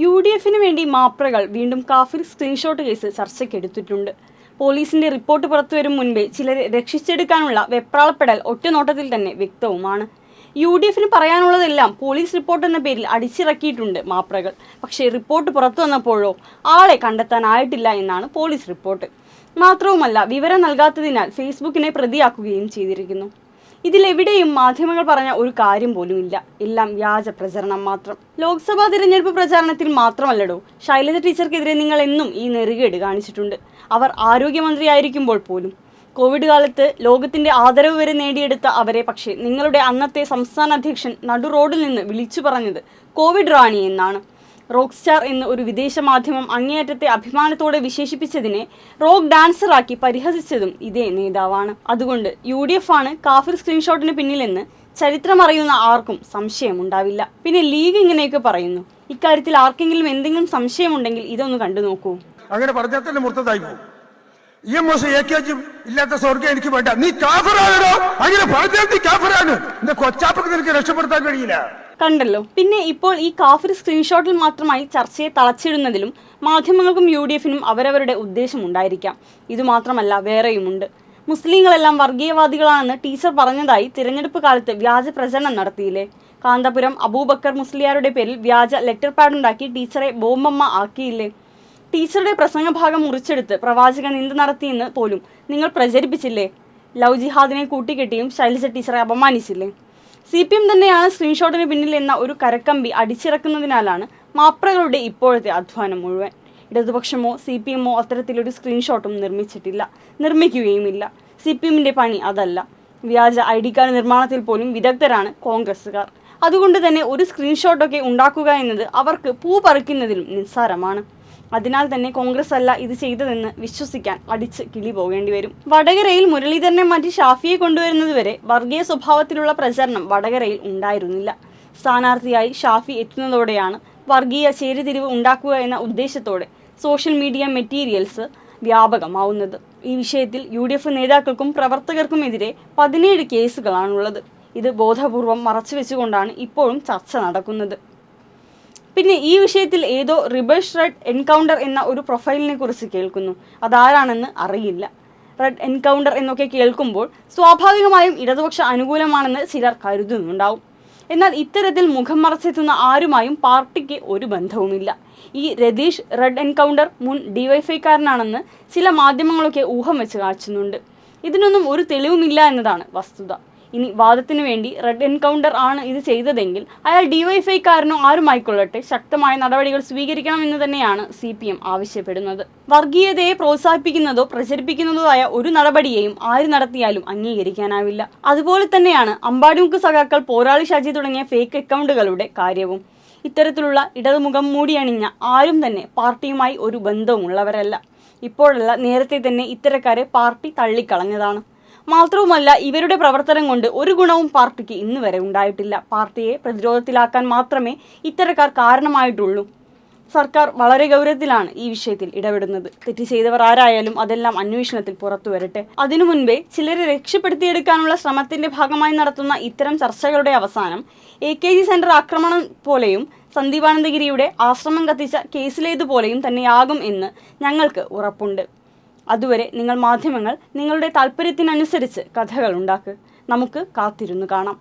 U D എഫിന് വേണ്ടി മാപ്രകൾ വീണ്ടും കാഫിർ സ്ക്രീൻഷോട്ട് കേസ് ചർച്ചയ്ക്കെടുത്തിട്ടുണ്ട്. പോലീസിന്റെ റിപ്പോർട്ട് പുറത്തുവരും മുൻപേ ചിലരെ രക്ഷിച്ചെടുക്കാനുള്ള വെപ്രാളപ്പെടൽ ഒറ്റനോട്ടത്തിൽ തന്നെ വ്യക്തവുമാണ്. യു ഡി എഫിന് പറയാനുള്ളതെല്ലാം പോലീസ് റിപ്പോർട്ട് എന്ന പേരിൽ അടിച്ചിറക്കിയിട്ടുണ്ട് മാപ്രകൾ. പക്ഷേ റിപ്പോർട്ട് പുറത്തു വന്നപ്പോഴോ ആളെ കണ്ടെത്താനായിട്ടില്ല എന്നാണ് പോലീസ് റിപ്പോർട്ട്. മാത്രവുമല്ല വിവരം നൽകാത്തതിനാൽ ഫേസ്ബുക്കിനെ പ്രതിയാക്കുകയും ചെയ്തിരിക്കുന്നു. ഇതിലെവിടെയും മാധ്യമങ്ങൾ പറഞ്ഞ ഒരു കാര്യം പോലുമില്ല. എല്ലാം വ്യാജ പ്രചരണം മാത്രം. ലോക്സഭാ തിരഞ്ഞെടുപ്പ് പ്രചാരണത്തിൽ മാത്രമല്ലടോ ശൈലജ ടീച്ചർക്കെതിരെ നിങ്ങൾ എന്നും ഈ നെറുകേട് കാണിച്ചിട്ടുണ്ട്. അവർ ആരോഗ്യമന്ത്രിയായിരിക്കുമ്പോൾ പോലും. കോവിഡ് കാലത്ത് ലോകത്തിന്റെ ആദരവ് വരെ നേടിയെടുത്ത അവരെ പക്ഷേ നിങ്ങളുടെ അന്നത്തെ സംസ്ഥാന അധ്യക്ഷൻ നടു റോഡിൽ നിന്ന് വിളിച്ചു പറഞ്ഞത് കോവിഡ് റാണി എന്നാണ്. റോക്ക് സ്റ്റാർ എന്ന് ഒരു വിദേശ മാധ്യമം അങ്ങേയറ്റത്തെ അഭിമാനത്തോടെ വിശേഷിപ്പിച്ചതിനെ റോക്ക് ഡാൻസറാക്കി പരിഹസിച്ചതും ഇതേ നേതാവാണ്. അതുകൊണ്ട് യു ഡി എഫ് ആണ് കാഫിർ സ്ക്രീൻഷോട്ടിന് പിന്നിലെന്ന് ചരിത്രമറിയുന്ന ആർക്കും സംശയമുണ്ടാവില്ല. പിന്നെ ലീഗ് ഇങ്ങനെയൊക്കെ പറയുന്നു. ഇക്കാര്യത്തിൽ ആർക്കെങ്കിലും എന്തെങ്കിലും സംശയമുണ്ടെങ്കിൽ ഇതൊന്ന് കണ്ടു നോക്കൂ. അങ്ങനെ പറഞ്ഞാൽ മുർത്തതായി ഈ ഇല്ലാത്ത സ്വർഗം എനിക്ക് വേണ്ട. നീ കാഫറാണോ അങ്ങനെ പറഞ്ഞാൽ നീ കാഫറാണ്. എന്റെ കൊച്ചാപ്പക്ക് നിനക്ക് രക്ഷപ്പെടുത്താൻ കഴിയില്ല. കണ്ടല്ലോ. പിന്നെ ഇപ്പോൾ ഈ കാഫിർ സ്ക്രീൻഷോട്ടിൽ മാത്രമായി ചർച്ചയെ തളച്ചിടുന്നതിലും മാധ്യമങ്ങൾക്കും യു ഡി എഫിനും അവരവരുടെ ഉദ്ദേശമുണ്ടായിരിക്കാം ഇതുമാത്രമല്ല വേറെയുമുണ്ട്. മുസ്ലിങ്ങളെല്ലാം വർഗീയവാദികളാണെന്ന് ടീച്ചർ പറഞ്ഞതായി തിരഞ്ഞെടുപ്പ് കാലത്ത് വ്യാജ പ്രചരണം നടത്തിയില്ലേ? കാന്തപുരം അബൂബക്കർ മുസ്ലിയാരുടെ പേരിൽ വ്യാജ ലെറ്റർ പാഡ് ഉണ്ടാക്കി ടീച്ചറെ ബോംബമ്മ ആക്കിയില്ലേ? ടീച്ചറുടെ പ്രസംഗഭാഗം മുറിച്ചെടുത്ത് പ്രവാചക നിന്ദ നടത്തിയെന്ന് പോലും നിങ്ങൾ പ്രചരിപ്പിച്ചില്ലേ? ലവ് ജിഹാദിനെ കൂട്ടിക്കെട്ടിയും ശൈലജ ടീച്ചറെ അപമാനിച്ചില്ലേ? സി പി എം തന്നെയാണ് സ്ക്രീൻഷോട്ടിന് പിന്നിൽ എന്ന ഒരു കരക്കമ്പി അടിച്ചിറക്കുന്നതിനാലാണ് മാപ്രകളുടെ ഇപ്പോഴത്തെ അധ്വാനം മുഴുവൻ. ഇടതുപക്ഷമോ സി പി എമ്മോ അത്തരത്തിലൊരു സ്ക്രീൻഷോട്ടും നിർമ്മിച്ചിട്ടില്ല നിർമ്മിക്കുകയുമില്ല. സി പി എമ്മിന്റെ പണി അതല്ല. വ്യാജ ഐ ഡി കാർഡ് നിർമ്മാണത്തിൽ പോലും വിദഗ്ധരാണ് കോൺഗ്രസ്സുകാർ. അതുകൊണ്ട് തന്നെ ഒരു സ്ക്രീൻഷോട്ടൊക്കെ ഉണ്ടാക്കുക എന്നത് അവർക്ക് പൂ പറിക്കുന്നതിലും നിസ്സാരമാണ്. അതിനാൽ തന്നെ കോൺഗ്രസ് അല്ല ഇത് ചെയ്തതെന്ന് വിശ്വസിക്കാൻ അടിച്ച് കിളി പോകേണ്ടി വരും. വടകരയിൽ മുരളീധരനെ മാറ്റി ഷാഫിയെ കൊണ്ടുവരുന്നതുവരെ വർഗീയ സ്വഭാവത്തിലുള്ള പ്രചരണം വടകരയിൽ ഉണ്ടായിരുന്നില്ല. സ്ഥാനാർത്ഥിയായി ഷാഫി എത്തുന്നതോടെയാണ് വർഗീയ ചേരിതിരിവ് ഉണ്ടാക്കുക എന്ന ഉദ്ദേശത്തോടെ സോഷ്യൽ മീഡിയ മെറ്റീരിയൽസ് വ്യാപകമാവുന്നത്. ഈ വിഷയത്തിൽ യു ഡി എഫ് നേതാക്കൾക്കും പ്രവർത്തകർക്കുമെതിരെ പതിനേഴ് കേസുകളാണുള്ളത്. ഇത് ബോധപൂർവം മറച്ചുവെച്ചുകൊണ്ടാണ് ഇപ്പോഴും ചർച്ച നടക്കുന്നത്. പിന്നെ ഈ വിഷയത്തിൽ ഏതോ റിബേഷ് റെഡ് എൻകൗണ്ടർ എന്ന ഒരു പ്രൊഫൈലിനെ കുറിച്ച് കേൾക്കുന്നു. അതാരാണെന്ന് അറിയില്ല. റെഡ് എൻകൗണ്ടർ എന്നൊക്കെ കേൾക്കുമ്പോൾ സ്വാഭാവികമായും ഇടതുപക്ഷ അനുകൂലമാണെന്ന് ചിലർ കരുതുന്നുണ്ടാവും. എന്നാൽ ഇത്തരത്തിൽ മുഖം മറച്ചെത്തുന്ന ആരുമായും പാർട്ടിക്ക് ഒരു ബന്ധവുമില്ല. ഈ രതീഷ് റെഡ് എൻകൗണ്ടർ മുൻ ഡിവൈഫൈക്കാരനാണെന്ന് ചില മാധ്യമങ്ങളൊക്കെ ഊഹം വെച്ച് കാച്ചുന്നുണ്ട് ഇതിനൊന്നും ഒരു തെളിവുമില്ല എന്നതാണ് വസ്തുത. ഇനി വാദത്തിനു വേണ്ടി റെഡ് എൻകൗണ്ടർ ആണ് ഇത് ചെയ്തതെങ്കിൽ അയാൾ ഡിവൈഫൈക്കാരനോ ആരുമായിക്കൊള്ളട്ടെ? ശക്തമായ നടപടികൾ സ്വീകരിക്കണമെന്ന് തന്നെയാണ് സി പി എം ആവശ്യപ്പെടുന്നത്. വർഗീയതയെ പ്രോത്സാഹിപ്പിക്കുന്നതോ പ്രചരിപ്പിക്കുന്നതോ ആയ ഒരു നടപടിയെയും ആര് നടത്തിയാലും അംഗീകരിക്കാനാവില്ല. അതുപോലെ തന്നെയാണ് അമ്പാടിമുക്ക് സഖാക്കൾ പോരാളി ഷാജി തുടങ്ങിയ ഫേക്ക് അക്കൗണ്ടുകളുടെ കാര്യവും. ഇത്തരത്തിലുള്ള ഇടതുമുഖം മൂടിയണിഞ്ഞ ആരും തന്നെ പാർട്ടിയുമായി ഒരു ബന്ധവുമുള്ളവരല്ല. ഇപ്പോഴല്ല നേരത്തെ തന്നെ ഇത്തരക്കാരെ പാർട്ടി തള്ളിക്കളഞ്ഞതാണ്. മാത്രവുമല്ല ഇവരുടെ പ്രവർത്തനം കൊണ്ട് ഒരു ഗുണവും പാർട്ടിക്ക് ഇന്ന് വരെ ഉണ്ടായിട്ടില്ല. പാർട്ടിയെ പ്രതിരോധത്തിലാക്കാൻ മാത്രമേ ഇത്തരക്കാർ കാരണമായിട്ടുള്ളൂ. സർക്കാർ വളരെ ഗൗരവത്തിലാണ് ഈ വിഷയത്തിൽ ഇടപെടുന്നത്. തെറ്റ് ചെയ്തവർ ആരായാലും അതെല്ലാം അന്വേഷണത്തിൽ പുറത്തു വരട്ടെ. അതിനു മുൻപേ ചിലരെ രക്ഷപ്പെടുത്തിയെടുക്കാനുള്ള ശ്രമത്തിന്റെ ഭാഗമായി നടത്തുന്ന ഇത്തരം ചർച്ചകളുടെ അവസാനം എ കെ ജി സെന്റർ ആക്രമണം പോലെയും സന്ദീപാനന്ദഗിരിയുടെ ആശ്രമം കത്തിച്ച കേസിലേതുപോലെയും തന്നെയാകും എന്ന് ഞങ്ങൾക്ക് ഉറപ്പുണ്ട്. അതുവരെ നിങ്ങൾ മാധ്യമങ്ങൾ നിങ്ങളുടെ താല്പര്യത്തിനനുസരിച്ച് കഥകൾ ഉണ്ടാക്കുക നമുക്ക് കാത്തിരുന്നു കാണാം.